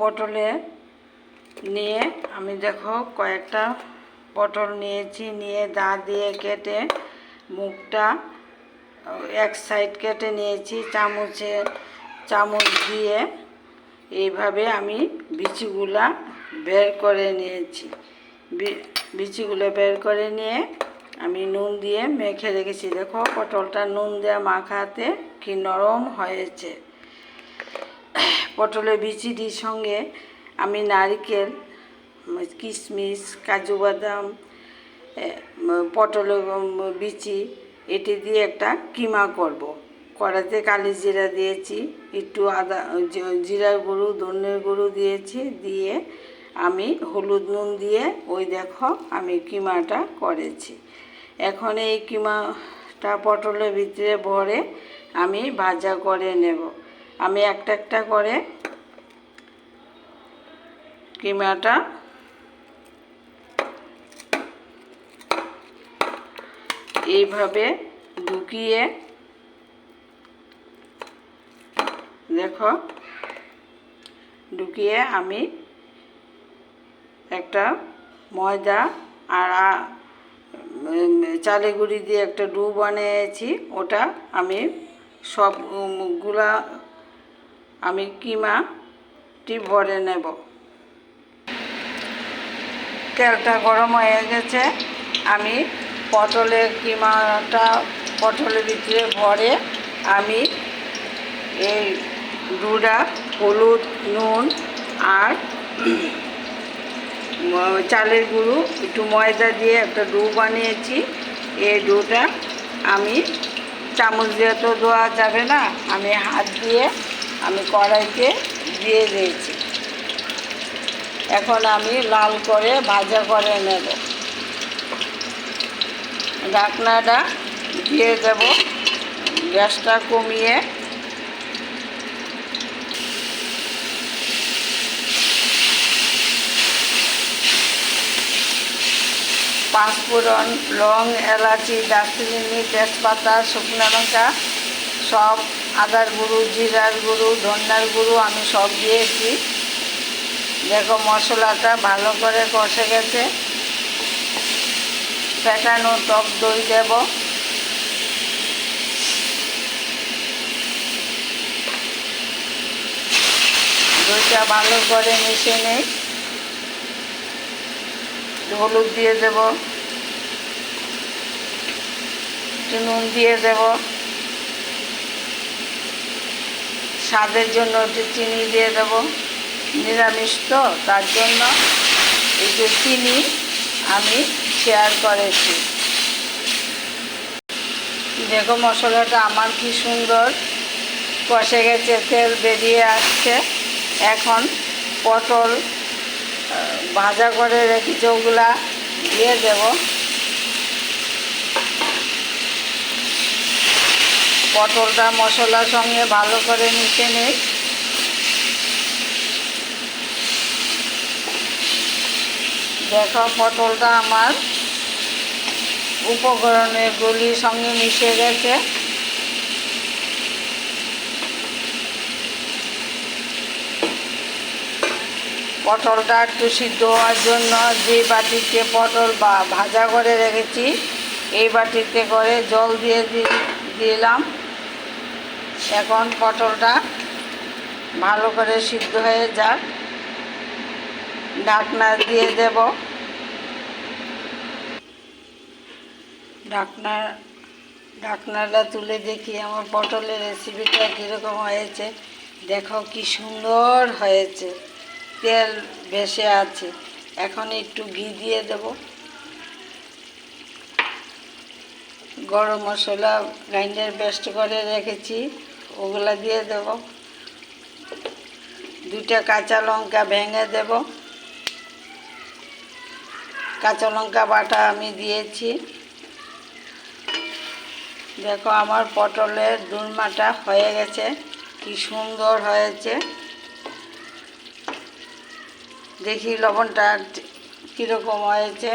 পটলে নিয়ে আমি দেখো কয়েকটা পটল নিয়েছি, নিয়ে দা দিয়ে কেটে মুখটা এক সাইড কেটে নিয়েছি, চামচে চামচ দিয়ে। এইভাবে আমি বিচিগুলা বের করে নিয়েছি। বিচিগুলো বের করে নিয়ে আমি নুন দিয়ে মেখে রেখেছি। দেখো পটলটা নুন দেওয়া মাখাতে কি নরম হয়েছে। পটলের বিচিটির সঙ্গে আমি নারকেল, কিশমিশ, কাজু বাদাম পটলের বিচি এটি দিয়ে একটা কিমা করব। কড়াতে কালি জিরা দিয়েছি, একটু আদা জিরার গুঁড়ো, ধনের গুঁড়ো দিয়েছি, দিয়ে আমি হলুদ নুন দিয়ে ওই দেখো আমি কিমাটা করেছি এখন এই কিমাটা পটলের ভিতরে ভরে আমি ভাজা করে নেব আমি একটা একটা করে কিমাটা এইভাবে ঢুকিয়ে দেখো ঢুকিয়ে আমি একটা ময়দা আর উম, গুঁড়ি দিয়ে একটা ডু বানিয়েছি। ওটা আমি সবগুলা আমি কিমাটি ভরে নেব। তেলটা গরম হয়ে গেছে। আমি পটলের কিমাটা পটলের ভিতরে ভরে আমি এই দুটা হলুদ, নুন আর চালের গুঁড়ো, একটু ময়দা দিয়ে একটা ডু বানিয়েছি। এই ডুটা আমি চামচ দিয়ে তো দেওয়া যাবে না, আমি হাত দিয়ে আমি কড়াইতে দিয়ে দিয়েছি। এখন আমি লাল করে ভাজা করে নেব। ঢাকনাটা দিয়ে দেব। গ্যাসটা কমিয়ে। পাঁচফোড়ন লং এলাচি, দারচিনি, তেজপাতা, শুকনো লঙ্কা, সব আদার গুঁড়ো, জিরার গুঁড়ো, ধন্যার গুঁড়ো আমি সব দিয়েছি। মশলাটা ভালো করে কষে গেছে। ফেটানো টক দই দেব। দইটা ভালো করে মিশে নেই। হলুদ দিয়ে দেব। নুন দিয়ে দেব। স্বাদের জন্য একটু চিনি দিয়ে দেব। নিরামিষ তো, তার জন্য একটু চিনি আমি শেয়ার করেছি। দেখো মশলাটা আমার কি সুন্দর কষে গেছে, তেল বেরিয়ে আসছে। এখন পটল ভাজা করে রেখেছি, ওগুলা দিয়ে দেব। পটলটা মশলার সঙ্গে ভালো করে মিশে নেই দেখো পটলটা আমার উপকরণের গুলির সঙ্গে মিশে গেছে। পটলটা একটু সিদ্ধ হওয়ার জন্য যে বাটিতে পটল বা ভাজা করে রেখেছি, এই বাটিতে করে জল দিয়ে দিলাম। এখন পটলটা ভালো করে সিদ্ধ হয়ে যাক। ঢাকনা দিয়ে দেব। ঢাকনা ঢাকনাটা তুলে দেখি আমার পটলের রেসিপিটা কীরকম হয়েছে। দেখো কি সুন্দর হয়েছে। তেল ভেসে আছে। এখন একটু ঘি দিয়ে দেব। গরম মশলা গ্রাইন্ডার পেস্ট করে রেখেছি। ওগুলা দিয়ে দেব। দুটা কাঁচা লঙ্কা ভেঙে দেব। কাঁচা লঙ্কা বাটা আমি দিয়েছি। দেখো আমার পটলের দুলমাটা হয়ে গেছে, কি সুন্দর হয়েছে। দেখি লবণটা কীরকম হয়েছে।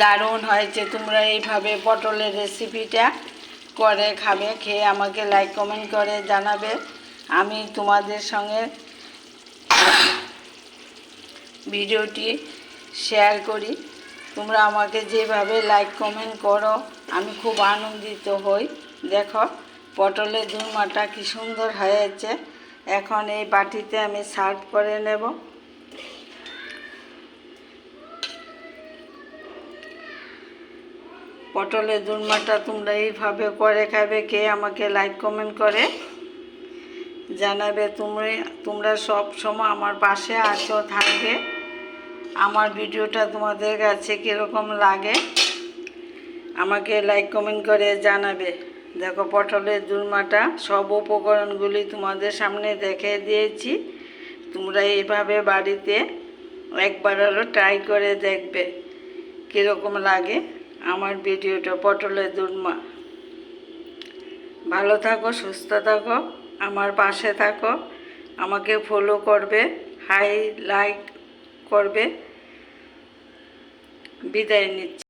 দারুণ হয়েছে, তোমরা এইভাবে পটলের রেসিপিটা করে খাবে, খেয়ে আমাকে লাইক কমেন্ট করে জানাবে। আমি তোমাদের সঙ্গে ভিডিওটি শেয়ার করি। তোমরা আমাকে যেভাবে লাইক কমেন্ট করো, আমি খুব আনন্দিত হই। দেখো, পটলের দুর্মাটা কি সুন্দর হয়েছে। এখন এই বাটিতে আমি সার্ভ করে নেব। পটলের দুর্মাটা তোমরা এইভাবে করে খাবে, কে আমাকে লাইক কমেন্ট করে? জানাবে তুমি তোমরা সব সময় আমার পাশে আছো, থাকবে। আমার ভিডিওটা তোমাদের কাছে কীরকম লাগে, আমাকে লাইক কমেন্ট করে জানাবে। দেখো, পটলের দুর্মাটা সব উপকরণগুলি তোমাদের সামনে দেখে দিয়েছি। তোমরা এইভাবে বাড়িতে একবার হলো ট্রাই করে দেখবে, কীরকম লাগে আমার ভিডিওটা, পটলের দুর্মা ভালো থাকো, সুস্থ থাকো। আমার পাশে থাকো। আমাকে ফলো করবে হাই লাইক করবে। বিদায় নিচ্ছি।